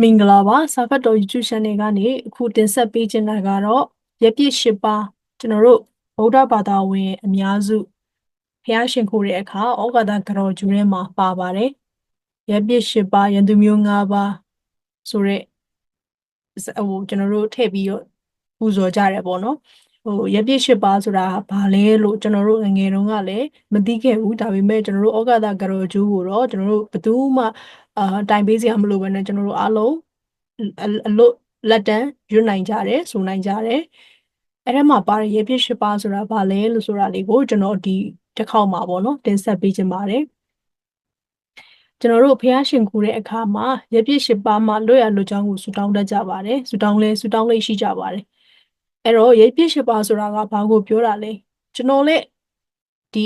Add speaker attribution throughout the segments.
Speaker 1: မင်္ဂလာပါစာဖတ်တော် YouTube channel ကနေအခုတင်ဆက်ပေးချင်တာကတော့ရပြည့်၈ပါးကျွန်တော်တို့ဗုဒ္ဓဘာသာဝင်အများစုဖျားရှင်ခိုးတဲ့အခါဩဃာတကတော်ကျူထဲမှာပါပါတယ်ရပြည့်၈ပါးရန်သူမျိုး၅ပါးဆိုတော့ဟိုကျွန်တော်တို့ထည့်ပြီးတော့ပူဇော်ကြတယ်ပေါ့နော်ဟိုရပြည့်၈ပါးဆိုတာဘာလဲလို့ကျွန်တော်တို့ငငယ်တုန်းကလည်းမသိခဲ့ဘူးဒါပေမဲ့ကျွန်တော်တို့ဩဃာတကတော်ကျူကိုတော့ကျွန်တော်တို့ဘယ်သူမှ အာတိုင်ပေးစရာမလိုဘဲနဲ့ကျွန်တော်တို့အားလုံးအလို့လက်တန်းရွတ်နိုင်ကြတယ်ဆိုနိုင်ကြတယ်အဲ့ဒါမှာပါရရေပြည့်၈ပါးဆိုတာဘာလဲလို့ဆိုတာလေးကိုကျွန်တော်ဒီတစ်ခေါက်မှာပေါ့နော်တင်ဆက်ပေးခြင်းပါတယ်ကျွန်တော်တို့ဖះရှင်ကူတဲ့အခါမှာရပြည့်၈ပါးမှာလွတ်ရလွတ်ချောင်းကိုဆူတောင်းတတ်ကြပါတယ်ဆူတောင်းလဲဆူတောင်းလေးရှိကြပါတယ်အဲ့တော့ရပြည့်၈ပါးဆိုတာကဘာကိုပြောတာလဲကျွန်တော်လည်းဒီ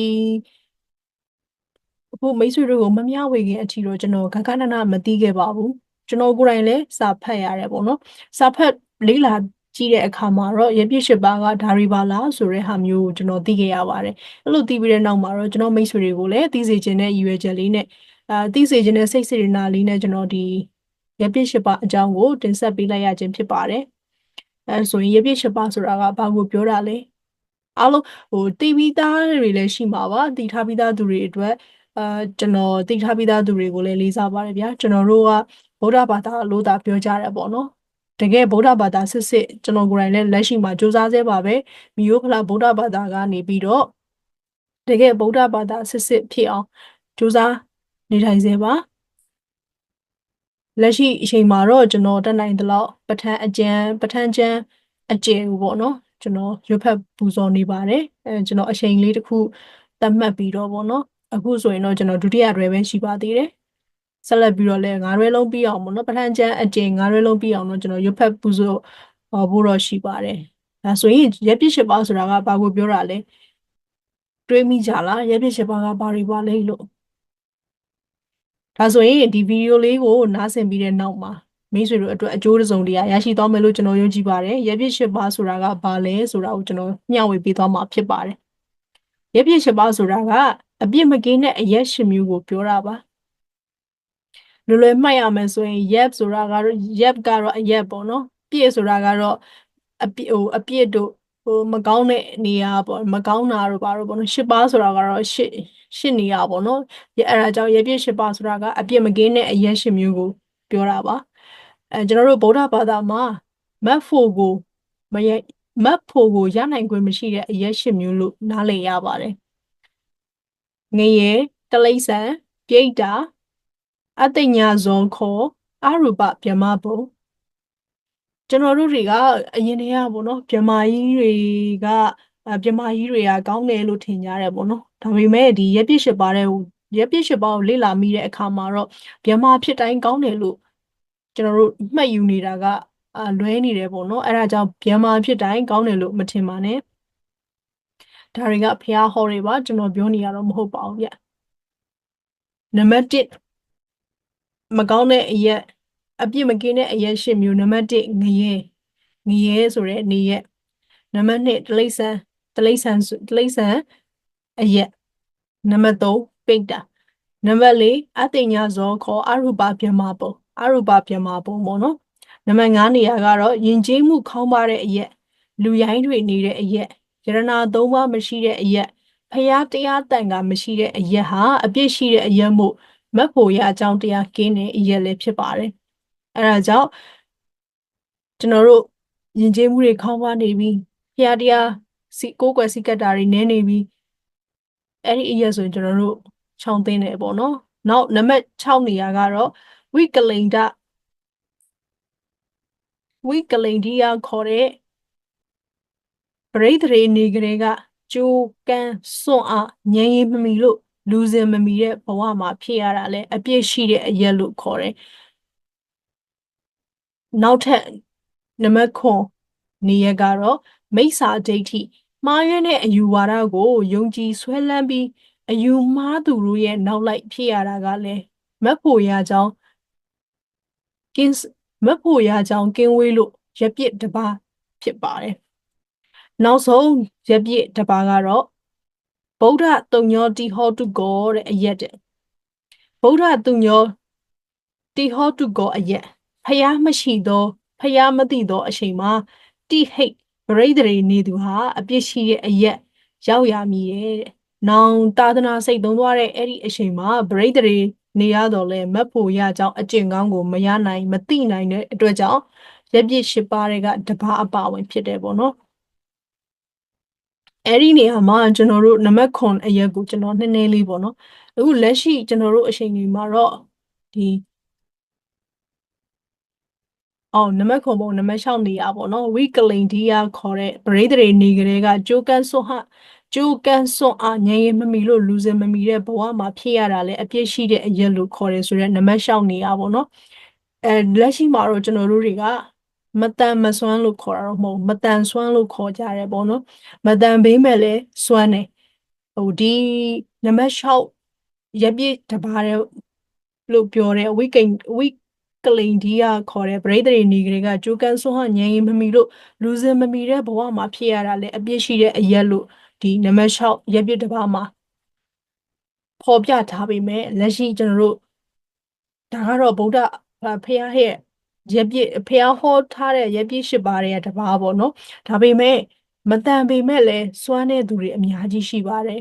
Speaker 1: အခုမိတ်ဆွေတို့ကိုမမျှဝေခင်အထိတော့ကျွန်တော်ခက်ခဏနာမသိခဲ့ပါဘူးကျွန်တော်ကိုယ်တိုင်လည်းစာဖတ်ရတယ်ပေါ့နော်စာဖတ်လေ့လာကြည့်တဲ့အခါမှာတော့ရပြည့်ရှစ်ပါးကဒါရီပါလားဆိုတဲ့ဟာမျိုးကိုကျွန်တော်သိခဲ့ရပါတယ်အဲ့လိုသိပြီးတဲ့နောက်မှာတော့ကျွန်တော်မိတ်ဆွေတွေကိုလည်းသိစေခြင်းနဲ့ရည်ရွယ်ချက်လေးနဲ့အာသိစေခြင်းနဲ့စိတ်စေတနာလေးနဲ့ကျွန်တော်ဒီရပြည့်ရှစ်ပါးအကြောင်းကိုတင်ဆက်ပေးလိုက်ရခြင်းဖြစ်ပါတယ်အဲဆိုရင်ရပြည့်ရှစ်ပါးဆိုတာကဘာကိုပြောတာလဲအားလုံးဟိုတီဗီသားတွေလည်းရှိမှာပါတည်ထားပြီးသားသူတွေအတွက် အာကျွန်တော်တည်ထားပြီးသားသူတွေကိုလည်းလေးစားပါတယ်ဗျာကျွန်တော်တို့ကဗုဒ္ဓဘာသာလို့သာပြောကြတယ်ပေါ့နော်တကယ်ဗုဒ္ဓဘာသာစစ်စစ်ကျွန်တော်ကိုယ်တိုင်လည်းလက်ရှိမှာစူးစမ်းဆဲပါပဲမိယိုဖလာဗုဒ္ဓဘာသာကနေပြီးတော့တကယ်ဗုဒ္ဓဘာသာစစ်စစ်ဖြစ်အောင်စူးစမ်းနေထိုင်စေပါလက်ရှိအချိန်မှာတော့ကျွန်တော်တက်နိုင်သလောက်ပဋ္ဌာန်းအကျမ်းပဋ္ဌာန်းကျမ်းအကျယ်ကိုပေါ့နော်ကျွန်တော်ရွတ်ဖတ်ပူဇော်နေပါတယ်အဲကျွန်တော်အချိန်လေးတစ်ခုသတ်မှတ်ပြီးတော့ပေါ့နော် အခုဆိုရင်တော့ကျွန်တော်ဒုတိယတွဲပဲရှိပါသေးတယ်ဆက်လက်ပြီးတော့လည်းငါးရွဲလုံးပြီးအောင်ပေါ့နော်ပထမကျမ်းအကျဉ်ငါးရွဲလုံးပြီးအောင်တော့ကျွန်တော်ရွတ်ဖတ်ပူဇော်ဟောဖို့တော့ရှိပါတယ်ဒါဆိုရင်ရက်ပြစ်ရှစ်ပါဆိုတာကဘာကိုပြောတာလဲတွေးမိကြလားရက်ပြစ်ရှစ်ပါကဘာတွေပါလဲလို့ဒါဆိုရင်ဒီဗီဒီယိုလေးကိုနားဆင်ပြီးတဲ့နောက်မှာမိတ်ဆွေတို့အတွက်အကျိုးတစုံတရာရရှိသွားမယ်လို့ကျွန်တော်ယုံကြည်ပါတယ်ရက်ပြစ်ရှစ်ပါဆိုတာကဘာလဲဆိုတာကိုကျွန်တော်မျှဝေပေးသွားမှာဖြစ်ပါတယ်ရက်ပြစ်ရှစ်ပါဆိုတာက အပြစ်မကင်းတဲ့အရက်ရှင်မျိုးကိုပြောတာပါလွယ်လွယ်မှတ်ရမယ်ဆိုရင် yep ဆိုတာကတော့ yep ကတော့အရက်ပေါ့နော်ပြည့်ဆိုတာကတော့အပြည့်ဟိုအပြည့်တို့ဟိုမကောင်းတဲ့နေရာပေါ့မကောင်းတာတို့ပါတော့ပေါ့နော်ရှစ်ပါးဆိုတာကတော့ရှစ်ရှစ်နေရာပေါ့နော်အဲ့ဒါကြောင့်ရပြည့်ရှစ်ပါးဆိုတာကအပြည့်မကင်းတဲ့အရက်ရှင်မျိုးကိုပြောတာပါအဲကျွန်တော်တို့ဗုဒ္ဓဘာသာမှာမတ်ဖို့ကိုမရမတ်ဖို့ကိုရနိုင်ခွင့်မရှိတဲ့အရက်ရှင်မျိုးလို့နားလည်ရပါတယ် ငရေတလိษံပြိတ္တာအတ္တညာဇောခောအရူပဗြဟ္မဘုံကျွန်တော်တို့တွေကအရင်တည်းကပေါ့နော်ဗြဟ္မာကြီးတွေကဗြဟ္မာကြီးတွေကကောင်းတယ်လို့ထင်ကြတယ်ပေါ့နော်ဒါပေမဲ့ဒီရက်ပြစ်ရှစ်ပါတဲ့ရက်ပြစ်ရှစ်ပါကိုလေ့လာမိတဲ့အခါမှာတော့ဗြဟ္မာဖြစ်တိုင်းကောင်းတယ်လို့ကျွန်တော်တို့မှတ်ယူနေတာကလွဲနေတယ်ပေါ့နော်အဲ့ဒါကြောင့်ဗြဟ္မာဖြစ်တိုင်းကောင်းတယ်လို့မထင်ပါနဲ့ ဒါတွေကဖျားဟောတွေပါကျွန်တော်ပြောနေရတော့မဟုတ်ပါဘူးဗျနံပါတ်1မကောင်းတဲ့အရက်အပြစ်မကင်းတဲ့အရက်ရှစ်မျိုးနံပါတ်1ငရဲငရဲဆိုတဲ့အနေရက်နံပါတ်2တလိဆန်တလိဆန်တလိဆန်အရက်နံပါတ်3ပိတ်တာနံပါတ်4အတိညာဇောခေါ်အရူပပြမပုံအရူပပြမပုံပေါ့နော်နံပါတ်5နေရာကတော့ယဉ်ကျေးမှုခေါင်းပါတဲ့အရက်လူရိုင်းတွေနေတဲ့အရက် ယရနာသုံးပါးမရှိတဲ့အရက်ဖရာတရားတန်ကမရှိတဲ့အရက်ဟာအပြစ်ရှိတဲ့အရက်မို့မက်ဖို့ရအကြောင်းတရားကင်းတဲ့အရက်လည်းဖြစ်ပါတယ်အဲဒါကြောင့်ကျွန်တော်တို့ယဉ်ကျေးမှုတွေခေါင်းပါနေပြီးဖရာတရားစီကိုးကွယ်စီကတ်တာတွေနည်းနေပြီးအဲ့ဒီအရက်ဆိုရင်ကျွန်တော်တို့ခြောင်သိနေပေါ့နော်နောက်နံပါတ်6နေရာကတော့ဝိကလိန်ဒဝိကလိန်ဒီယာခေါ်တဲ့ ပရိသေတွေနေကလေးကကြိုးကန်းစွန့်အားငြိမ်းရမမီလို့လူစင်မမီတဲ့ဘဝမှာဖြစ်ရတာလဲအပြည့်ရှိတဲ့အရက်လို့ခေါ်တယ်နောက်ထပ်နံပါတ်9နေရကတော့မိစ္ဆာဒိဋ္ဌိမှားယွင်းတဲ့အယူဝါဒကိုယုံကြည်ဆွဲလန်းပြီးအယူမှားသူတို့ရဲ့နောက်လိုက်ဖြစ်ရတာကလည်းမက်ဖို့ရကြောင်းကင်းမက်ဖို့ရကြောင်းကင်းဝေးလို့ရပြစ်တပါဖြစ်ပါတယ် နောက်ဆုံးရပြည့်တစ်ပါးကတော့ဗုဒ္ဓတုံညောတိဟောတုကောတဲ့အရက်တဲ့ဗုဒ္ဓတုံညောတိဟောတုကောအရက်ဖဖျားမရှိသောဖျားမသိသောအချိန်မှာတိဟိတ်ပရိသေတွေနေသူဟာအပြစ်ရှိတဲ့အရက်ရောက်ရမည်ရဲ့တဲ့။နောင်သာသနာစိတ်သုံးသွားတဲ့အဲ့ဒီအချိန်မှာပရိသေတွေနေရတော့လဲမတ်ဖို့ရကြောင်းအကျင့်ကောင်းကိုမရနိုင်မသိနိုင်တဲ့အတွက်ကြောင့်ရက်ပြစ်ရှစ်ပါးတွေကတပါးအပါဝင်ဖြစ်တယ်ပေါ့နော်။ အဲ့ဒီနေရာမှာကျွန်တော်တို့နံပါတ်9အရက်ကိုကျွန်တော်နည်းနည်းလေးပေါ့နော်။အခုလက်ရှိကျွန်တော်တို့အချိန်ကြီးမှာတော့ဒီအော်နမခုံပုံနမ6နေရပေါ့နော်ဝိကလိန်ဒီယာခေါ်တဲ့ပရိသေတွေနေကလေးကကြိုးကန်စွန့်ဟကြိုးကန်စွန့်အားငြိမ်ရင်မမီလို့လူစင်မမီတဲ့ဘဝမှာဖြစ်ရတာလေအပြစ်ရှိတဲ့အရက်လို့ခေါ်တယ်ဆိုတော့နမ6နေရပေါ့နော်အဲလက်ရှိမှာတော့ကျွန်တော်တို့တွေက မတန်မစွမ်းလို့ခေါ်တာတော့မဟုတ်မတန်စွမ်းလို့ခေါ်ကြတယ်ပေါ့နော်မတန်ဘေးမဲ့လဲစွမ်းတယ်ဟိုဒီနမ6ရက်ပြည့်တပါးတဲ့လို့ပြောတယ်ဝိကိန်ဝိကလိန်ဒီယာခေါ်တဲ့ပရိသေတွေနေကလေးကကျိုးကန်ဆွမ်းဟငြိမ်မမီလို့လူစင်မမီတဲ့ဘဝမှာဖြစ်ရတာလေအပြစ်ရှိတဲ့အရက်လို့ဒီနံပါတ်6ရက်ပြစ်တစ်ပါးမှာဖော်ပြထားပေမဲ့လက်ရှိကျွန်တော်တို့ဒါကတော့ဗုဒ္ဓဖះရဲ့ ရက်ပြစ်ဖះဟောထားတဲ့ရက်ပြစ်၈ပါးရဲ့တစ်ပါးပေါ့နော်ဒါပေမဲ့မတန်ပေမဲ့လည်းစွမ်းတဲ့သူတွေအများကြီးရှိပါတယ်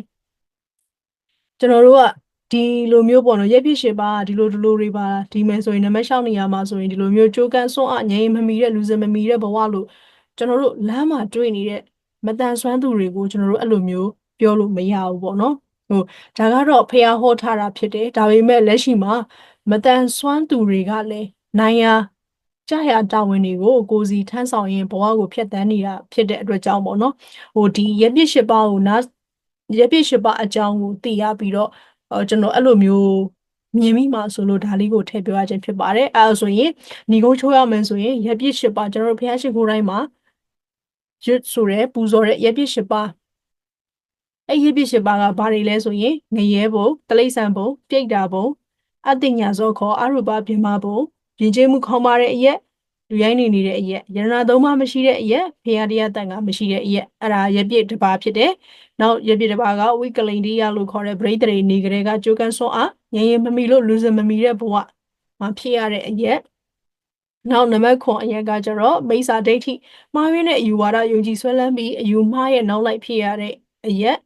Speaker 1: ကျွန်တော်တို့ကဒီလိုမျိုးပေါ့နော်ရက်ပြည့်ရှင်ပါဒီလိုဒီလိုတွေပါဒီမယ်ဆိုရင်နံပါတ်6နေရာမှာဆိုရင်ဒီလိုမျိုးကြိုးကန်စွန့်အငြိမ်မမီတဲ့လူစင်မမီတဲ့ဘဝလို့ကျွန်တော်တို့လမ်းမှာတွေ့နေတဲ့မတန်ဆွမ်းသူတွေကိုကျွန်တော်တို့အဲ့လိုမျိုးပြောလို့မရဘူးပေါ့နော်ဟိုဒါကတော့ဖះဟောထားတာဖြစ်တယ်ဒါပေမဲ့လက်ရှိမှာမတန်ဆွမ်းသူတွေကလည်းနိုင်ရာ ကြာရတာဝန်တွေကိုကိုစီထမ်းဆောင်ရင်ဘဝကိုဖျက်ဆီးနေတာဖြစ်တဲ့အတွက်ကြောင့်ပေါ့နော်ဟိုဒီရက်ပြည့်ရှစ်ပါးကိုနားရက်ပြည့်ရှစ်ပါးအကြောင်းကိုသိရပြီးတော့အော်ကျွန်တော်အဲ့လိုမျိုးမြင်မိမှာဆိုလို့ဒါလေးကိုထည့်ပြောရခြင်းဖြစ်ပါတယ်အဲဒါဆိုရင်ညီကုန်းချိုးရမယ်ဆိုရင်ရက်ပြည့်၈ပါးကျွန်တော်တို့ဘုရားရှိခိုးတိုင်းမှာရွတ်ဆိုရဲပူဇော်တဲ့ရက်ပြည့်၈ပါးအဲ့ရက်ပြည့်၈ပါးကဘာတွေလဲဆိုရင်ငရဲဘုံတလိษံဘုံပြိတ္တာဘုံအတိညာဇောခေါ်အရူပပြမဘုံ ပြင်ကျင်းမှုခေါင်းပါတဲ့အရက်လူရိုင်းနေနေတဲ့အရက်ယရနာသုံးပါးမရှိတဲ့အရက်ဖရာတရားတန်ကမရှိတဲ့အရက်အဲ့ဒါရက်ပြည့်တစ်ပါးဖြစ်တယ်နောက်ရပြတစ်ပါးကဝိကလိန်ဒီယာလို့ခေါ်တဲ့ဗရိတ်တရေနေကလေးကကြိုးကန်စွန်းအားငရင်မမီလို့လူစင်မမီတဲ့ဘဝမှာဖြစ်ရတဲ့အရက်နောက်နံပါတ်9အရက်ကကျတော့မိစ္ဆာဒိဋ္ဌိမှားရင်းတဲ့အယူဝါဒယုံကြည်ဆွဲလန်းပြီးအယူမှားရဲ့နောက်လိုက်ဖြစ်ရတဲ့အရက်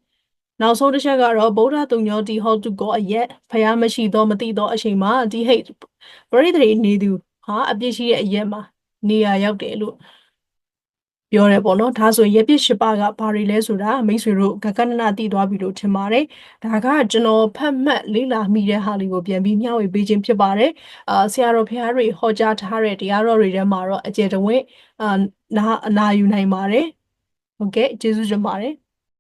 Speaker 1: နောက်ဆုံးတစ်ချက်ကတော့ဗုဒ္ဓတုံညောတိဟောတုကောအရက်ဖျားမရှိသောမသိသောအချိန်မှာဒီဟိတ်ပရိသေနေသူဟာအပြစ်ရှိတဲ့အရက်မှာနေရာရောက်တယ်လို့ပြောရဲပေါ့နော်ဒါဆိုရက်ပြစ်ရှစ်ပါးကဘာတွေလဲဆိုတာမိတ်ဆွေတို့ကကနနာသိသွားပြီလို့ထင်ပါတယ်ဒါကကျွန်တော်ဖတ်မှတ်လေ့လာမိတဲ့ဟာလေးကိုပြန်ပြီးမျှဝေပေးခြင်းဖြစ်ပါတယ်အာဆရာတော်ဖះတွေဟောကြားထားတဲ့တရားတော်တွေထဲမှာတော့အကျေတဝင့်အာနာအနာယူနိုင်ပါတယ်ဟုတ်ကဲ့ကျေးဇူးတင်ပါတယ်